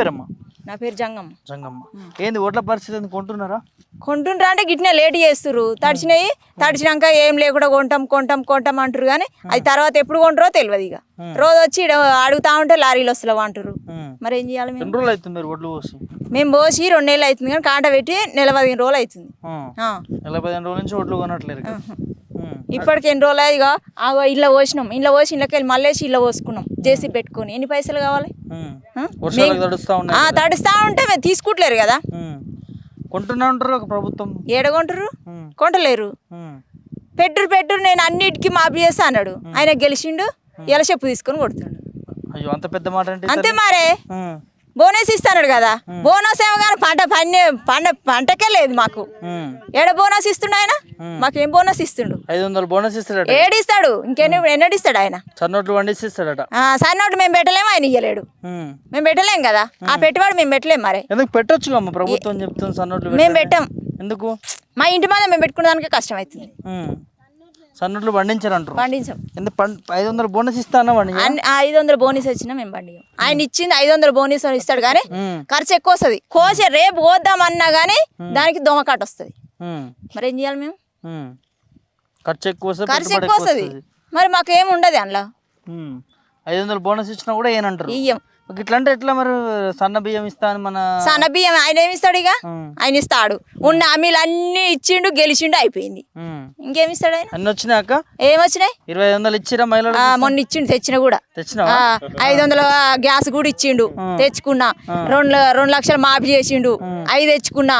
పేరమ్మా? నా పేరు జంగమ్మ. జంగమ్మ. ఏంది ఓట్ల పరిస్థితి ఏంది? కొంటున్నారా? కొంటుండ్రా అంటే గిట్నే లేట్ చేస్తుర్రు. తడిచినాయి తడిచినాక ఏం లేకుండా కొంటాం కొంటాం కొంటాం అంటారు కానీ అది తర్వాత ఎప్పుడు కొంటారో తెలియదు ఇక రోజు వచ్చి ఈడ అడుగుతా ఉంటే లారీలు వస్తలేవు అంటారు. మరి ఏం చేయాలి మేము? రోజులు అవుతుంది మీరు పోసి? మేము పోసి రెండు నెలలు అవుతుంది కానీ కాంట పెట్టి నెల పదిహేను రోజులు అవుతుంది. నెల పదిహేను రోజుల నుంచి ఒడ్లు కొనట్లేదు. ఇప్పటికి ఎన్ని రోజులు ఇక ఇళ్ళ పోసినాం. ఇళ్ళ పోసి ఇళ్ళకి వెళ్ళి మళ్ళీ ఇళ్ళ పోసుకున్నాం. జేసీ పెట్టుకొని. ఎన్ని పైసలు కావాలి? తడుస్తా ఉంటే మేము తీసుకుంటలేరు కదా. కొంటున్నా ఉంటారు ఒక ప్రభుత్వం. ఏడగొంటారు. కొంటలేరు. పెట్టురు పెట్టురు నేను అన్నిటికీ మాఫీ చేస్తా అన్నాడు. ఆయన గెలిచిండు ఇలా చెప్పు తీసుకొని కొడుతుండు. అయ్యో అంత పెద్ద మాట అంటే అంతే మరే. బోనస్ ఇస్తాడు కదా. బోనస్ ఏమో కానీ పంట పండే పంట పంటకే లేదు మాకు. ఏడ బోనస్ ఇస్తుండు ఆయన? మాకేం బోనస్ ఇస్తుండు? ఐదు వందలు బోనస్ ఇస్తాడట. ఏడిస్తాడు? ఇంకెన్ని ఎన్నడిస్తాడు ఆయన? సన్నోట్లు వండిసి ఇస్తాడట. ఆ, సన్నోటు మేము పెట్టలేము ఆయన ఇయ్యలేడు. మేము. పెట్టలేం కదా. ఆ పెట్టుబడి మేము పెట్టలేం మరి. ఎందుకు పెట్టొచ్చు అమ్మ ప్రభుత్వం చెప్తుంది సన్నోట్లు మేము. పెట్టాం. ఎందుకు? మా ఇంటి మీద మేము పెట్టుకునే దానికి కష్టం అవుతుంది. సన్నోట్లు పండించారు అంటారు పండించాం ఐదు వందలు బోనస్ ఇస్తానా అన్ని- ఐదు వందల బోనస్ వచ్చినా మేము పండియం. ఆయన ఇచ్చింది ఐదు వందల బోనస్ ఇస్తాడు కానీ ఖర్చు ఎక్కువ వస్తుంది. కోసే రేపు కోద్దామన్నా కానీ దానికి దోమకాట వస్తుంది. మరి ఏం చేయాలి మేము? ఖర్చు ఎక్కువ ఖర్చు ఎక్కువ వస్తుంది. మరి మాకు ఏమి ఉండదు అందులో. ఐదు వందలు బోనస్ ఇచ్చినా కూడా ఏనంటారు? ఇయ్యం. ఇట్లా ఎట్లా మరి సన్న బియ్యం ఇస్తా అని మన సన్న బియ్యం ఆయన ఏమి ఇస్తాడు ఇక. ఆయన ఇస్తాడు. ఉన్న హామీలు అన్నీ ఇచ్చిండు గెలిచిండు అయిపోయింది. ఇంకేమి ఇస్తాడు ఆయన? అన్ని వచ్చినాక ఏమొచ్చినాయి ఇరవై ఐదు వందలు ఇచ్చిరా మహిళలు మొన్న ఇచ్చిండు తెచ్చిన కూడా. తెచ్చినావా? ఆ, ఐదు వందల గ్యాస్ కూడా ఇచ్చిండు. తెచ్చుకున్నా. రెండు రెండు లక్షలు మాఫీ చేసిండు. అవి తెచ్చుకున్నా.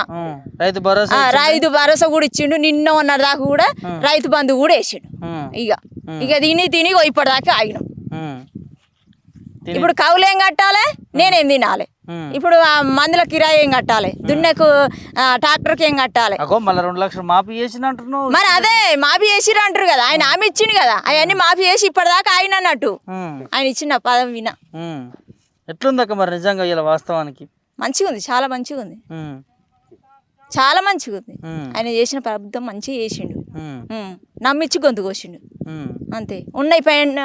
రైతు భరోసా రైతు భరోసా కూడా ఇచ్చిండు. నిన్న ఉన్నది దాకా కూడా రైతు బంధు కూడా వేసిండు. ఇక. ఇక తిని తిని ఇప్పటిదాకా ఆగినాం. ఇప్పుడు కవులు ఏం కట్టాలి నేనేం తినాలి. ఇప్పుడు ఆ మందుల కిరాయి ఏం కట్టాలి దున్నెకు ట్రాక్టర్కి ఏం కట్టాలి మళ్ళీ రెండు లక్షలు మాఫీ చేసిన అంటున్నావు మరి అదే మాఫీ చేసిరు అంటారు కదా ఆయన ఆమె ఇచ్చిండు కదా అవన్నీ మాఫీ చేసి ఇప్పటిదాకా ఆయన అన్నట్టు. ఆయన ఇచ్చిన పదం విన. ఎట్లుందక్క మరి నిజంగా ఇలా వాస్తవానికి మంచిగా ఉంది చాలా మంచిగా ఉంది. చాలా మంచిగా ఉంది. ఆయన చేసిన ప్రభుత్వం మంచిగా చేసిండు. నమ్మిచ్చి గొంతు కోసిండు. అంతే. ఉన్నాయి పైన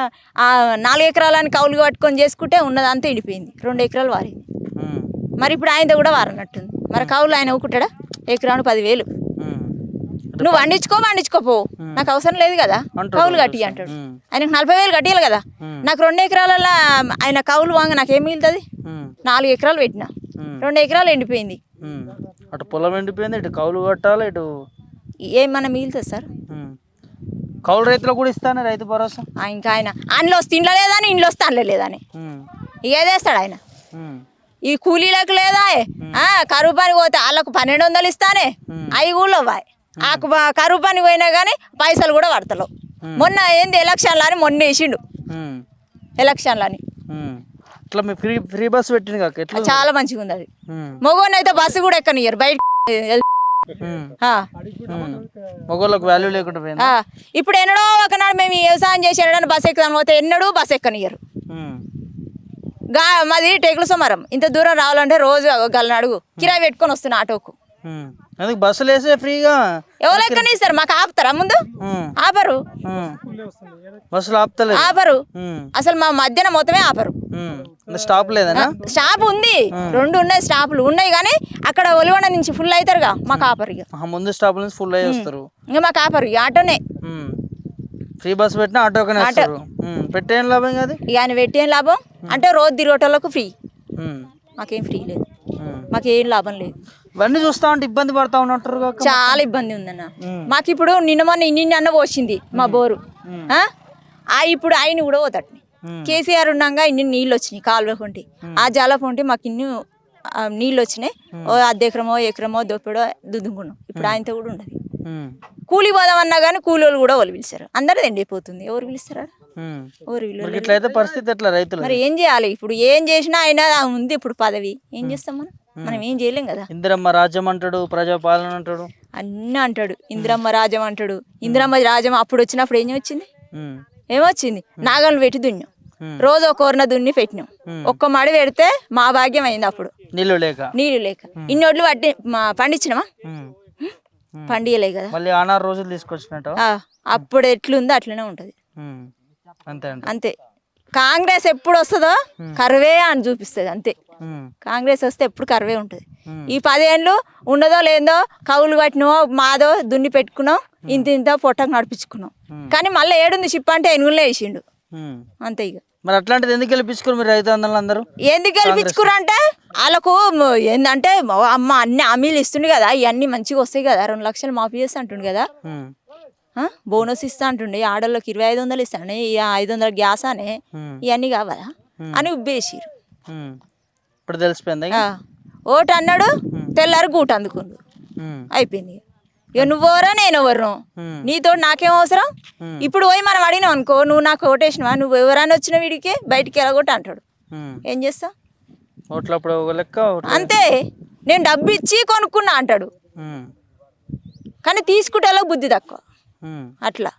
నాలుగు ఎకరాలని కౌలుగా పట్టుకొని చేసుకుంటే ఉన్నది అంతా ఎండిపోయింది. రెండు ఎకరాలు వారింది. మరి ఇప్పుడు ఆయనతో కూడా వారనట్టుంది. మరి కౌలు ఆయన ఊకుంటాడా? ఎకరాను పదివేలు. నువ్వు వండించుకో వండించుకోపో నాకు అవసరం లేదు కదా. కౌలు కట్టి అంటాడు. ఆయనకు నలభై వేలు కట్టియాలి కదా. నాకు రెండు ఎకరాలలో ఆయన కౌలు వాంగ నాకేం మిగులుతుంది. నాలుగు ఎకరాలు పెట్టిన. రెండు ఎకరాలు ఎండిపోయింది. అటు పొలం ఎండిపోయింది ఇటు కౌలు కట్టాలి ఇటు ఏమన్నా మిగులుతుంది సార్. కౌలు రైతులకు కూడా ఇస్తానే రైతు భరోసా? ఆ, ఇంకా ఆయన. అందులో వస్తే ఇంట్లో లేదని ఇంట్లో వస్తే అందులో లేదని. ఉమ్. ఇక ఏదేస్తాడు ఆయన? ఉమ్. ఈ కూలీలకు లేదా? ఆ, కరువు పని పోతే వాళ్ళకు పన్నెండు వందలు ఇస్తానే. అవి కూడా ఇవ్వాలి ఆ కు- కరువు పని పోయినా కానీ పైసలు కూడా పడతలేవు. మొన్న ఏంది ఎలక్షన్లు అని మొన్న వేసిండు. ఉమ్. ఎలక్షన్లు అని. ఉమ్. ఇట్లా మీ ఫ్రీ ఫ్రీ బస్ పెట్టింది కాక ఎట్లా? చాలా మంచిగా ఉంది అది. ఉమ్. మగోని అయితే బస్సు కూడా ఎక్కనియ్యరు. బయట మగవాళ్ళకు వాల్యూ లేకుండా పోయింది? ఇప్పుడు ఎన్నడో ఒకనాడు మేము వ్యవసాయం చేసి ఎన్నడో బస్సు ఎక్కుదాం పోతే ఎన్నడూ బస్సు ఎక్కనియ్యరు. ఉమ్. గా మాది టేకుల సుమారం ఇంత దూరం రావాలంటే రోజు గల్లని అడుగు. కిరాయి పెట్టుకొని వస్తున్నా ఆటోకు. ఎందుకు బస్సులు వేసే ఫ్రీగా. ఎవరు ఎక్కనిస్తారు మాకు ఆపుతారా ముందు. ఆపరు. బస్సులు ఆపుతలేదు. ఆపరు. అసలు మా మధ్యన మొత్తమే ఆపరు. స్టాప్ లేదనా? స్టాప్ ఉంది. రెండు ఉన్నాయి స్టాపులు. ఉన్నాయి కానీ అక్కడ ఒలివండ నుంచి ఫుల్ అవుతారుగా మాకు ఆపరు ఇక. ముందు స్టాప్ నుంచి ఫుల్ అయ్యి వస్తారు. ఇంకా మాకు ఆపరు ఆటోనే. ఫ్రీ బస్ పెట్టినా ఉమ్. పెట్టేం లాభం కాదు ఇక ఆయన పెట్టేం లాభం? అంటే రోజు తిరగటోళ్ళకు ఫ్రీ. మాకేం ఫ్రీ లేదు. మాకేం లాభం లేదు. ఇవన్నీ చూస్తా ఉంటే ఇబ్బంది పడతా ఉన్నట్టు చాలా ఇబ్బంది ఉందన్న. మాకు ఇప్పుడు నిన్న మొన్న ఇన్ని అన్న పోసింది మా బోరు. ఆ? ఇప్పుడు ఆయన కూడా పోతాడు. కేసీఆర్ ఉన్నాగా ఇన్ని నీళ్ళు వచ్చినాయి కాలువ కొంటి. ఆ జల పొంటి మాకు ఇన్ని నీళ్ళు వచ్చినాయి. ఓ అర్ధ ఎకరమో ఎకరమో దొప్పిడో దుద్దుకున్నాం ఇప్పుడు ఆయనతో కూడా ఉండదు. కూలి పోదామన్నా కానీ కూలోళ్ళు కూడా వాళ్ళు పిలిచారు అందరిది ఎండిపోతుంది ఎవరు పిలుస్తారా. ఎవరు ఇట్లయితే పరిస్థితి ఎట్లా రైతులు మరి ఏం చేయాలి? ఇప్పుడు ఏం చేసినా అయినా ఉంది ఇప్పుడు పదవి. ఏం చేస్తాం మనం? మనం ఏం చేయలేం కదా. ఇందిరమ్మ రాజ్యం అంటాడు ప్రజాపాలన అంటాడు. అన్నీ అంటాడు ఇందిరమ్మ రాజం అంటాడు. ఇందిరమ్మ రాజం అప్పుడు వచ్చినప్పుడు ఏం వచ్చింది. ఏమొచ్చింది నాగలు పెట్టి దున్నాం. రోజు ఒక కూరన దున్ని పెట్టినాం. ఒక్క మడి పెడితే మా భాగ్యం అయింది అప్పుడు. నీళ్ళు లేక. నీళ్ళు లేక. ఇన్ని ఒడ్లు పట్టి మా పండించినామా. పండియలే కదా. మళ్ళీ ఆనారు రోజులు తీసుకొచ్చినట్టు? అప్పుడు ఎట్లుందో అట్లనే ఉంటుంది. అంతే అంతే. కాంగ్రెస్ ఎప్పుడు వస్తుందో కరువే అని చూపిస్తుంది అంతే. కాంగ్రెస్ వస్తే ఎప్పుడు కరువే ఉంటుంది. ఈ పదేళ్ళు ఉండదో లేదో కవులు కట్టినో మాదో దున్ని పెట్టుకున్నాం ఇంత ఇంత పొట్టకు నడిపించుకున్నాం. కానీ మళ్ళీ ఏడుంది షిప్ అంటే ఎనుగులే వేసిండు. అంతే ఇక మరి అట్లాంటిది ఎందుకు గెలిపించుకోరు మీరు రైతు అందరూ అందరూ? ఎందుకు గెలిపించుకురంటే వాళ్ళకు మ- ఏందంటే మ- అమ్మ అన్ని హామీలు ఇస్తుండు కదా ఇవన్నీ మంచిగా వస్తాయి కదా రెండు లక్షలు మాఫీ చేస్తా అంటుండు కదా? బోనస్ ఇస్తా అంటుండే. ఆడోళ్ళకి ఇరవై ఐదు వందలు ఇస్తానే ఈ ఐదు వందల గ్యాస్ అనే ఇవన్నీ కావాలా? అని ఉబ్బేసిరు. ఇప్పుడు తెలిసిపోయిందా. ఓటు అన్నాడు తెల్లారి గూట అందుకుండు. అయిపోయింది ఇక. నువ్వెవరా నేను ఎవరు నీతో నాకేం అవసరం? ఇప్పుడు పోయి మనం అడిగినాం అనుకో నువ్వు నాకు ఓటేసినవా నువ్వు ఎవరైనా వచ్చిన వీడికి బయటికి వెళ్ళగొట్ట అంటాడు. ఏం చేస్తా? అంతే. నేను డబ్బు ఇచ్చి కొనుక్కున్నా అంటాడు. కానీ తీసుకుంటే బుద్ధి తక్కువ. అట్లా.